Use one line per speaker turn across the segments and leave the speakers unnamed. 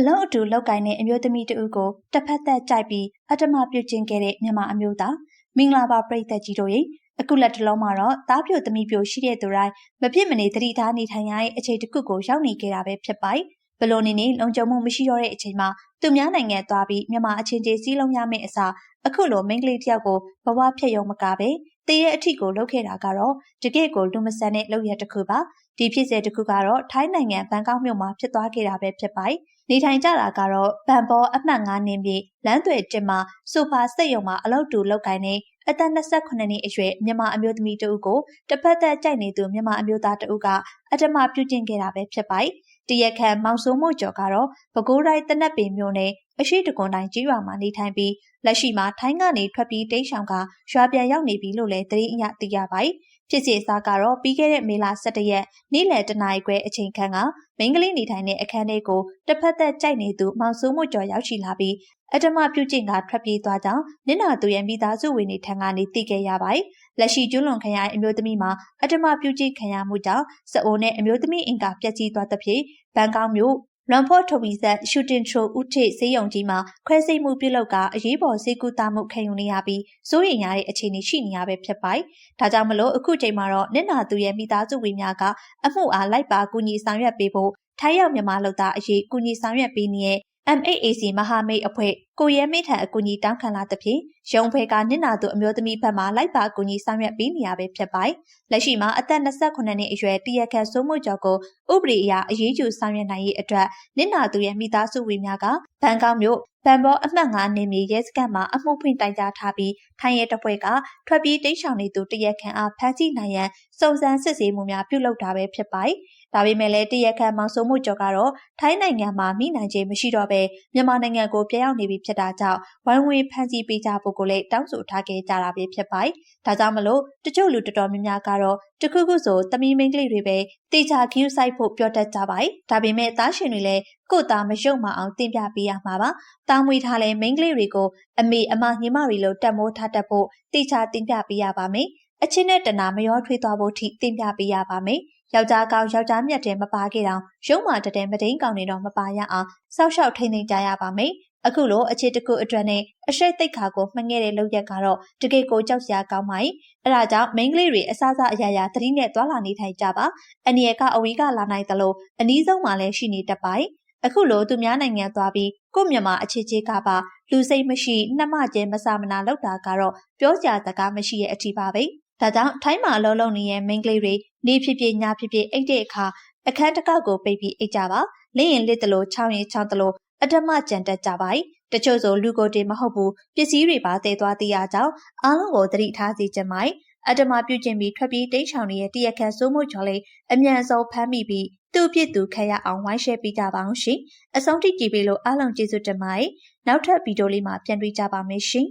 အလုံးအတူလောက်ကင်တဲ့အမျိုးသမီးတဦးကိုတစ်ဖက်သက်ကြိုက်ပြီးအတ္တမပြုတ်ကျင်ခဲ့တဲ့မြန်မာအမျိုးသားမင်္ဂလာပါပရိသတ်ကြီးတို့ရေအခုလက်တလုံးမှာတော့တားပြိုသမီးပြိုရှိတဲ့သူတိုင်းမဖြစ်မနေသတိထားနေထိုင်ရတဲ့အခြေတစ်ခုကိုရောက်နေကြတာပဲဖြစ်ပါတယ်ဘလို့နေနေလုံခြုံမှုမရှိတော့တဲ့အချိန်မှာသူများနိုင်ငံသွားပြီးမြန်မာအချင်းချင်းစီးလုံးရမယ့်အစားအခုလိုမိန်းကလေးတယောက်ကိုဘဝဖြတ်ရုံမကပဲ တည်တဲ့အထီကိုလုပ်ခဲ့တာကတော့တကယ့်ကိုလူမဆန်တဲ့လုပ်ရတစ်ခုပါဒီဖြစ်စဉ်တစ်ခုကတော့ထိုင်းနိုင်ငံဘန်ကောက်မြို့မှာဖြစ်သွားခဲ့တာပဲဖြစ်ပါတယ်နေထိုင်ကြတာကတော့ဗန်ပေါ်အမှတ်9နင်းပြည်လမ်းသွယ်တင်မှာဆိုဖာစက်ရုံမှာအလုပ်တူလုပ်ကိုင်းနေအသက်28နှစ်အရွယ်မြန်မာအမျိုးသမီးတဦးကိုတစ်ဖက်သက်ကြိုက်နေသူမြန်မာအမျိုးသားတဦးကအတ္တမပြုကျင့်ခဲ့တာပဲဖြစ်ပါတယ်။တရက်ခန့်မောင်စိုးမို့ကျော်ကတော့ပဲခူးတိုင်းတနက်ပင်မြို့နယ် အရှိတကွန်တိုင်းကြီးရွာမှာနေထိုင်ပြီးလက်ရှိမှာထိုင်းကနေထွက်ပြေးတိမ်းရှောင်ကရွာပြန်ရောက်နေပြီလို့လည်းသတင်းအရသိရပါတယ်။ဖြစ်စီအစားကတော့ပြီးခဲ့တဲ့မေလ17ရက်နေ့လယ်တနာရီခွဲအချိန်ခန့်ကမင်းကလေးနေထိုင်တဲ့အခန်းထဲကိုတစ်ဖက်သက်ကြိုက်နေသူမောင်စိုးမှုကျော်ရောက်ရှိလာပြီးအတ္တမပြုကျင့်ကထွက်ပြေးသွားကြောင်းနင့်နာသူရဲ့မိသားစုဝင်တွေထံကနေသိခဲ့ရပါတယ်။လက်ရှိကျွလွန်ခရိုင်အမျိုးသမီးမှာအတ္တမပြုကျင့်ခံရမှုကြောင့်စအိုနဲ့အမျိုးသမီးအင်္ကာပျက်စီးသွားသဖြင့်ဘန်ကောက်မြို့ လွန်ဖော့ထိုဗီဇက်ရှူတင်ထရိုဥထိစေးရုံကြီးမှာခွဲစိတ်မှုပြုလုပ်ကအရေးပေါ်စေကူတာမှုခံယူနေရပြီးစိုးရိမ်ရတဲ့အခြေအနေရှိနေရပဲဖြစ်ပါတယ်။ဒါကြောင့်မလို့အခုချိန်မှာတော့နင့်နာသူရဲ့မိသားစုဝင်များကအမှုအားလိုက်ပါကူညီဆောင်ရွက်ပေးဖို့ထိုင်းရောက်မြန်မာလုပ်သားအရေးကူညီဆောင်ရွက်ပေးနေတဲ့ MAAC မဟာမိတ်အဖွဲ့ ကိုရဲမိထံအကူအညီတောင်းခံလာသဖြင့်ရုံဖဲကနစ်နာသူအမျိုးသမီးဘက်မှလိုက်ပါအကူအညီဆောင်ရွက်ပေးနေရပဲဖြစ်ပါတယ်။လက်ရှိမှာအသက်28နှစ်အရွယ်တရက်ခန့်စိုးမှုကျော်ကိုဥပဒေအရအရေးယူဆောင်ရွက်နိုင်ရေးအတွက်နစ်နာသူရဲ့မိသားစုဝင်များကဘန်ကောက်မြို့ဗန်ဘောအမှတ်9နေမြေရဲစခန်းမှာအမှုဖွင့်တိုင်ကြားထားပြီးထိုင်းရဲတပ်ဖွဲ့ကထွက်ပြေးတိမ်းရှောင်နေသူတရက်ခန့်အားဖမ်းဆီးနိုင်ရန်စုံစမ်းစစ်ဆေးမှုများပြုလုပ်တာပဲဖြစ်ပါတယ်။ဒါပေမဲ့လည်းတရက်ခန့်မောင်စိုးမှုကျော်ကတော့ထိုင်းနိုင်ငံမှာမိနိုင်ခြင်းမရှိတော့ဘဲမြန်မာနိုင်ငံကိုပြန်ရောက်နေပြီဖြစ်တာကြောင့်ဝိုင်းဝန်းဖမ်းဆီးပေးကြဖို့ကိုလည်းတောင်းဆိုထားခဲ့ကြတာပဲဖြစ်ပါတယ်။ဒါကြောင့်မလို့တချို့လူတော်တော်များများကတော့တခုခုဆိုသမီးမိန်းကလေးတွေပဲတေချာခ ्यू ဆိုင်ဖို့ပြောတတ်ကြပါတယ်။ဒါပေမဲ့သားရှင်တွေလည်းကို့သားမရုပ်မအောင်တင်ပြပေးရမှာပါ။တာမွေထားလဲမိန်းကလေးတွေကိုအမေအမညီမတွေလိုတက်မိုးထားတတ်ဖို့တေချာတင်ပြပေးရပါမယ်။အချင်းနဲ့တနာမရောထွေးသွားဖို့ထိတင်ပြပေးရပါမယ်။ယောက်ျားကောင်းယောက်ျားမြတ်တဲ့မပါခဲ့တော့ရုံးမာတတဲ့မဒိန်ကောင်တွေတော့မပါရအောင်စောက်ရှောက်ထိန်ထိန်ကြရပါမယ် အခုလိုအခြေတခုအတွက်နဲ့အရှိတ်သိက္ခာကိုမှငဲ့တဲ့လောက်ရက်ကတော့တကယ်ကိုကြောက်စရာကောင်းပါ යි အဲဒါကြောင့်မိန်းကလေးတွေအစားစားအရာရာသတိနဲ့တွာလာနေထိုင်ကြပါအနည်းကအဝေးကလာနိုင်သလိုအနည်းဆုံးမှလည်းရှိနေတတ်ပါ යි အခုလိုသူများနိုင်ငံသွားပြီးကိုမြန်မာအခြေချေကပါလူစိတ်မရှိနှမကျဲမဆမနာလောက်တာကတော့ပြောကြစကားမရှိရဲ့အထီပါပဲဒါကြောင့်ထိုင်းမှာအလုံးလုံးနေတဲ့မိန်းကလေးတွေနေဖြစ်ဖြစ်ညဖြစ်ဖြစ်အိတ်တဲ့အခါအခန်းတစ်ကောက်ကိုပိတ်ပြီးအိတ်ကြပါလင်းရင်လစ်တလို့ချောင်းရင်ချောင်းတလို့ အဓမ္မကြံတက်ကြပါ යි တချို့ဆိုလူကိုတင်မဟုတ်ဘူးပစ္စည်းတွေပါတည်သွားသေးရကြောင်းအားလုံးကိုသတိထားစေချင်ပါ යි အဓမ္မပြုကျင့်ပြီးထွက်ပြေးတိတ်ချောင်နေတဲ့တရခန့်စိုးမှုကျော်လေးအမြန်ဆုံးဖမ်းမိပြီးသူ့ပြစ်သူခရအောင်ဝိုင်းရှဲပေးကြပါအောင်ရှင်အဆုံးထိကြည့်ပေးလို့အားလုံးကျေးဇူးတင်ပါတယ်နောက်ထပ်ဗီဒီယိုလေးမှာပြန်တွေ့ကြပါမယ်ရှင်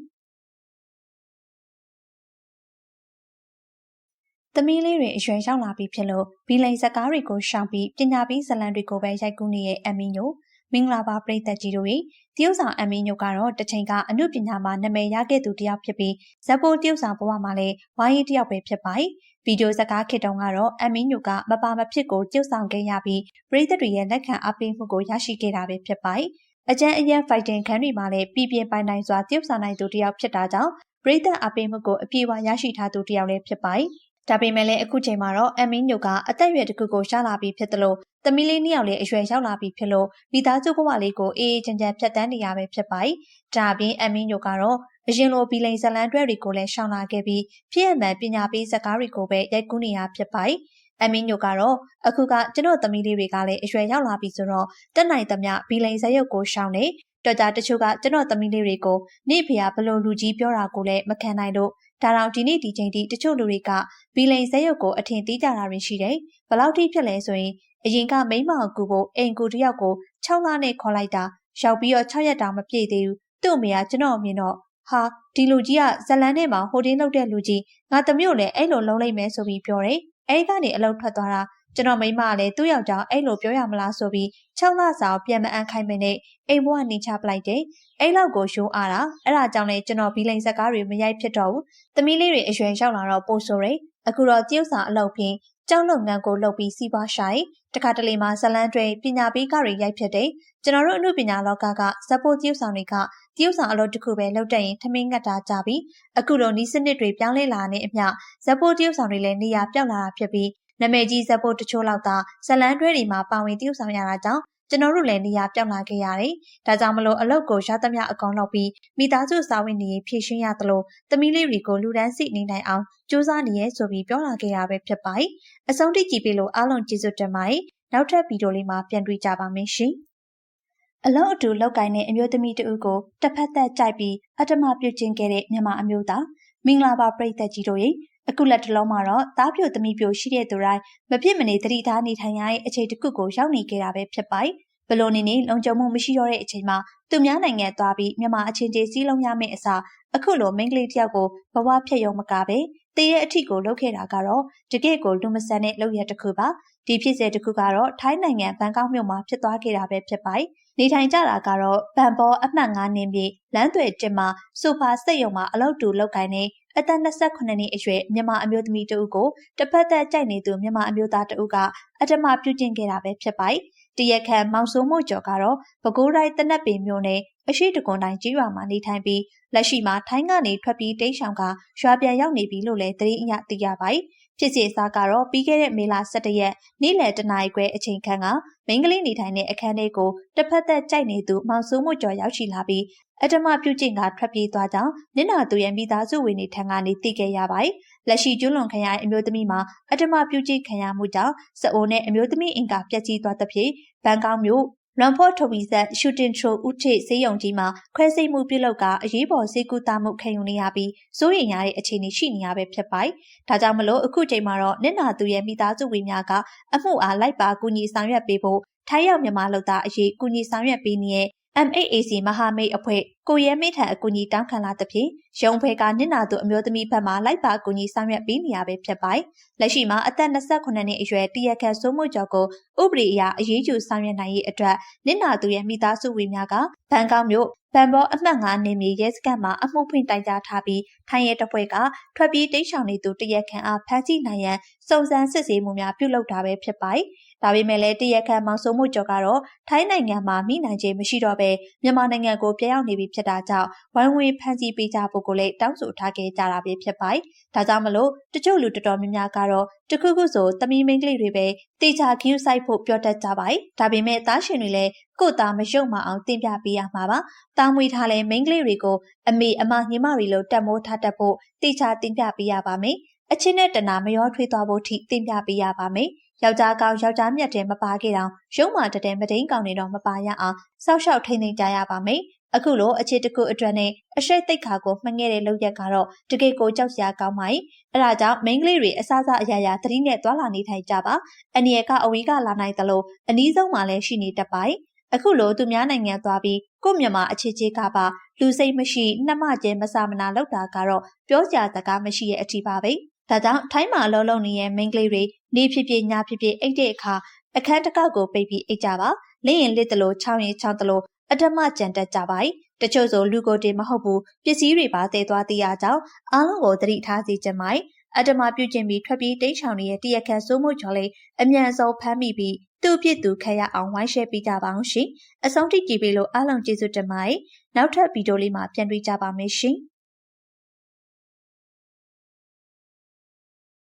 သမီးလေးတွေအရွယ်ရောက်လာပြီဖြစ်လို့ဘီလိန်စကားတွေကိုရှောင်ပြီးပညာပေးဇလံတွေကိုပဲရိုက်ကူးနေတဲ့အမီညို မင်္ဂလာပါပရိသတ်ကြီးတို့ရေတရုတ်ဆောင်အမီညိုကတော့တချိန်ကအမှုပညာမှာနာမည်ရခဲ့သူတယောက်ဖြစ်ပြီးဇက်ပိုတရုတ်ဆောင်ဘဝမှာလည်းဝိုင်းရီတယောက်ပဲဖြစ်ပါတယ်ဗီဒီယိုစကားခေတ်တုန်းကတော့အမီညိုကမပါမဖြစ်ကိုကျုပ်ဆောင်ခဲ့ရပြီးပရိသတ်တွေရဲ့လက်ခံအားပေးမှုကိုရရှိခဲ့တာပဲဖြစ်ပါတယ်အကျန်းအရန်ဖိုက်တင်ခန်းတွေမှာလည်းပြည်ပြင်းပိုင်နိုင်စွာတရုတ်ဆောင်နိုင်သူတယောက်ဖြစ်တာကြောင့်ပရိသတ်အားပေးမှုကိုအပြည့်အဝရရှိထားသူတယောက်လည်းဖြစ်ပါတယ် ဒါပေမဲ့လည်းအခုချိန်မှာတော့အမင်းညိုကအသက်အရွယ်တစ်ခုကိုရှားလာပြီးဖြစ်သလိုသမီးလေးနှစ်ယောက်လည်းအရွယ်ရောက်လာပြီးဖြစ်လို့မိသားစုဘဝလေးကိုအေးအေးချမ်းချမ်းဖြတ်တန်းနေရပဲဖြစ်ပါတယ်။ဒါအပြင်အမင်းညိုကတော့အရင်လိုဘီလိန်ဇလန်တွဲတွေကိုလည်းရှောင်လာခဲ့ပြီးဖြစ်အမှန်ပညာပေးစကားတွေကိုပဲရိုက်ကူးနေရဖြစ်ပါတယ်။အမင်းညိုကတော့အခုကကျွန်တော်သမီးလေးတွေကလည်းအရွယ်ရောက်လာပြီဆိုတော့တက်နိုင်သမျှဘီလိန်ဇရုပ်ကိုရှောင်နေတော်ကြတချို့ကကျွန်တော်သမီးလေးတွေကိုနေဖေဟာဘလို့လူကြီးပြောတာကိုလည်းမခံနိုင်လို့ ဒါတော့ဒီနေ့ဒီချိန်ထိတချို့လူတွေကဘီလိန်ဇက်ရုပ်ကိုအထင်သေးကြတာတွေရှိတယ်။ဘလောက်ထိဖြစ်လဲဆိုရင်အရင်ကမိမအကူကိုအိမ်ကူတယောက်ကို6လနဲ့ခေါ်လိုက်တာရောက်ပြီးတော့6ရက်တောင်မပြည့်သေးဘူး။သူ့အမေကကျွန်တော်မြင်တော့ဟာဒီလူကြီးကဇလန်ထဲမှာဟိုတင်းလောက်တဲ့လူကြီးငါတမျိုးလည်းအဲ့လိုလုံးလိုက်မယ်ဆိုပြီးပြောတယ်။အဲ့ကနေအလောက်ထွက်သွားတာ ကျွန်တော်မိမကလည်းသူ့ယောက်ျားအဲ့လိုပြောရမလားဆိုပြီး6လစာပြန်မအန်ခိုင်းမနဲ့အိမ်ဘွားနေချပလိုက်တယ်။အဲ့လောက်ကိုရှိုးအားတာအဲ့ဒါကြောင့်လည်းကျွန်တော်ဘီလိန်စကားတွေမရိုက်ဖြစ်တော့ဘူး။သမီးလေးတွေအရွယ်ရောက်လာတော့ပို့ဆိုရယ်အခုတော့တရုတ်စာအလုပ်ဖြင့်ကျောင်းလုပ်ငန်းကိုလုပ်ပြီးစီးပွားရှာတခါတလေမှာဇလန်းတွင်ပညာပေးကတွေရိုက်ဖြစ်တဲ့ကျွန်တော်တို့အမှုပညာလောကကဇက်ပိုတရုပ်ဆောင်တွေကတရုပ်ဆောင်အလုပ်တစ်ခုပဲလုပ်တတ်ရင်ထမင်းငတ်တာကြပြီးအခုလိုနီးစနစ်တွေပြောင်းလဲလာနေအမျှဇက်ပိုတရုပ်ဆောင်တွေလည်းနေရာပြောက်လာတာဖြစ်ပြီး နာမည်ကြီးဇက်ပိုတချို့လောက်သာဇလန်းတွဲတွေမှာပါဝင်တရုပ်ဆောင်ရတာကြောင့်ကျွန်တော်တို့လည်းနေရာပြောင်းလာခဲ့ရတယ်။ဒါကြောင့်မလို့အလုပ်ကိုရသမျှအကောင်လုပ်ပြီးမိသားစုစာဝင်နေဖြည့်ရှင်းရသလိုသမီးလေးတွေကိုလူဒန်းစီနေနိုင်အောင်စူးစမ်းနေရဲဆိုပြီးပြောလာခဲ့ရပဲဖြစ်ပါတယ်။အဆုံးထိကြည့်ပြီးလို့အားလုံးကျေးဇူးတင်ပါတယ်။နောက်ထပ်ဗီဒီယိုလေးမှာပြန်တွေ့ကြပါမယ်ရှင်။အလောက်အတူလောက်ကိုင်းတဲ့အမျိုးသမီးတဦးကိုတစ်ဖက်သက်ကြိုက်ပြီးအတ္တမပြုတ်ကျင်ခဲ့တဲ့မြန်မာအမျိုးသားမင်္ဂလာပါပရိသတ်ကြီးတို့ရေ အခုလက်တလုံးမှာတော့သားပြိုသမီးပြိုရှိတဲ့သူတိုင်းမဖြစ်မနေသတိထားနေထိုင်ရတဲ့အခြေတစ်ခုကိုရောက်နေကြတာပဲဖြစ်ပါတယ်။ ဘလို့နေနေလုံခြုံမှုမရှိတော့တဲ့အချိန်မှာသူများနိုင်ငံသွားပြီးမြန်မာအချင်းချင်းစည်းလုံးရမယ့်အစားအခုလိုမိန်းကလေးတယောက်ကိုဘဝဖြတ်ရုံမကပဲတည်တဲ့အထီကိုလုပ်ခဲ့တာကတော့တကယ့်ကိုလူမဆန်တဲ့လုပ်ရတစ်ခုပါဒီဖြစ်စဉ်တစ်ခုကတော့ထိုင်းနိုင်ငံဘန်ကောက်မြို့မှာဖြစ်သွားခဲ့တာပဲဖြစ်ပါတယ်နေထိုင်ကြတာကတော့ဗန်ပေါ်အမှတ်9နင်းပြည်လမ်းသွယ်တင်မှာဆိုဖာစက်ရုံမှာအလုပ်တူလုပ်ကိုင်းနေအသက်28နှစ်အရွယ်မြန်မာအမျိုးသမီးတဦးကိုတစ်ဖက်သက်ကြိုက်နေသူမြန်မာအမျိုးသားတဦးကအထမပြုကျင့်ခဲ့တာပဲဖြစ်ပါတယ်။ တရက်ခန့်မောင်စိုးမို့ကျော်ကတော့ပဲခူးတိုင်းတနက်ပင်မြို့နယ်အရှိတကွန်တိုင်းကြီးရွာမှာနေထိုင်ပြီးလက်ရှိမှာထိုင်းကနေထွက်ပြေးတိမ်းရှောင်ကရွာပြန်ရောက်နေပြီလို့လည်းသတင်းအရသိရပါတယ်။ဖြစ်စီအစားကတော့ပြီးခဲ့တဲ့မေလ17ရက်နေ့လယ်တနာရီခွဲအချိန်ခန့်ကမင်းကလေးနေထိုင်တဲ့အခန်းလေးကိုတစ်ဖက်သက်ကြိုက်နေသူမောင်စိုးမှုကျော်ရောက်ရှိလာပြီးအတမပြုကျင့်ကထွက်ပြေးသွားကြောင်းနင့်နာသူရဲ့မိသားစုဝင်တွေထံကနေသိခဲ့ရပါတယ်။ လက်ရှိကျွလွန်ခရိုင်အမျိုးသမီးမှာအတမပြုကျင့်ခံရမှုကြောင့်စအိုနဲ့အမျိုးသမီးအင်္ကာပျက်စီးသွားသဖြင့်ဘန်ကောက်မြို့လွန်ဖော့ထိုဘီဆက်ရှူတင်ထရိုဥထိစေးရုံကြီးမှာခွဲစိတ်မှုပြုလုပ်ကအရေးပေါ်စေကူတာမှုခံယူနေရပြီးစိုးရိမ်ရတဲ့အခြေအနေရှိနေရပဲဖြစ်ပါတယ်။ဒါကြောင့်မလို့အခုချိန်မှာတော့နင့်နာသူရဲ့မိသားစုဝင်များကအမှုအားလိုက်ပါကူညီဆောင်ရွက်ပေးဖို့ထိုင်းရောက်မြန်မာလူသားအရေးကူညီဆောင်ရွက်ပေးနေတဲ့ MAAC မဟာမိတ်အဖွဲ့ကိုရဲမိထံအကူအညီတောင်းခံလာသဖြင့်ရုံဖဲကနစ်နာသူအမျိုးသမီးဘက်မှလိုက်ပါအကူအညီဆောင်ရွက်ပေးနေရပဲဖြစ်ပါတယ်။လက်ရှိမှာအသက်28နှစ်အရွယ်တရက်ခန့်စိုးမှုကျော်ကိုဥပဒေအရအရေးယူဆောင်ရွက်နိုင်ရေးအတွက်နစ်နာသူရဲ့မိသားစုဝင်များကဘန်ကောက်မြို့ဗန်ဘောအမှတ်9နေမြေရဲစခန်းမှာအမှုဖွင့်တိုင်ကြားထားပြီးထိုင်းရဲတပ်ဖွဲ့ကထွက်ပြေးတိမ်းရှောင်နေသူတရက်ခန့်အားဖမ်းဆီးနိုင်ရန်စုံစမ်းစစ်ဆေးမှုများပြုလုပ်တာပဲဖြစ်ပါတယ်။ ဒါပေမဲ့လည်းတရက်ခန့်မောင်စိုးမှုကျော်ကတော့ထိုင်းနိုင်ငံမှာမိနိုင်ခြင်းမရှိတော့ဘဲမြန်မာနိုင်ငံကိုပြန်ရောက်နေပြီဖြစ်တာကြောင့်ဝိုင်းဝန်းဖမ်းဆီးပေးကြဖို့ကိုလည်းတောင်းဆိုထားခဲ့ကြတာပဲဖြစ်ပါတယ်။ဒါကြောင့်မလို့တချို့လူတော်တော်များများကတော့တခုခုဆိုသမီးမိန်းကလေးတွေပဲတေချာခ ्यू ဆိုင်ဖို့ပြောတတ်ကြပါတယ်။ဒါပေမဲ့သားရှင်တွေလည်းကို့သားမရုပ်မအောင်တင်ပြပေးရမှာပါ။သားမွေးထားတဲ့မိန်းကလေးတွေကိုအမေအမညီမတွေလိုတက်မိုးထားတတ်ဖို့တေချာတင်ပြပေးရပါမယ်။အချင်းနဲ့တနာမရောထွေးသွားဖို့ထိတင်ပြပေးရပါမယ်။ ယောက်ျားကောင်းယောက်ျားမြတ်တဲ့မပါခဲ့တော့ရုံးမာတတဲ့မဒိန်ကောင်တွေတော့မပါရအောင်စောက်ရှောက်ထိန်ထိန်ကြရပါမယ်အခုလိုအခြေတခုအတွက်နဲ့အရှိတ်သိက်ခါကိုမှငဲ့တဲ့လောက်ရက်ကတော့တကယ်ကိုကြောက်စရာကောင်းပါ යි အဲဒါကြောင့်မိန်းကလေးတွေအစားစားအရာရာသတိနဲ့သွာလာနေထိုင်ကြပါအနည်းကအဝေးကလာနိုင်သလိုအနည်းဆုံးမှလည်းရှိနေတတ်ပါ යි အခုလိုသူများနိုင်ငံသွားပြီးကိုမြန်မာအခြေချေကပါလူစိတ်မရှိနှမကျဲမဆမနာလောက်တာကတော့ပြောကြစကားမရှိရဲ့အထီပါပဲ ဒါကြောင့်ထိုင်းမှာအလုံးလုံးနေတဲ့မိန်းကလေးတွေနေဖြစ်ဖြစ်ညဖြစ်ဖြစ်အိတ်တဲ့အခါအခန်းတစ်ကောက်ကိုပိတ်ပြီးအိတ်ကြပါလင်းရင်လစ်တလို့ချောင်းရင်ချောင်းတလို့အဓမ္မကြံတက်ကြပါ යි တချို့ဆိုလူကိုတင်မဟုတ်ဘူးပစ္စည်းတွေပါတည်သွားသေးရကြောင်းအားလုံးကိုသတိထားစီကြမိုင်အတမပြုကျင်ပြီးထွက်ပြေးတိတ်ချောင်နေတဲ့တရက်ခန့်စိုးမှုကျော်လေးအမြန်ဆုံးဖမ်းမိပြီးသူ့ပြစ်သူခရအောင်ဝိုင်းရှဲပေးကြပါအောင်ရှင်အဆုံးထိကြည့်ပြီးလို့အားလုံးကျေးဇူးတင်ပါတယ်နောက်ထပ်ဗီဒီယိုလေးမှာပြန်တွေ့ကြပါမယ်ရှင်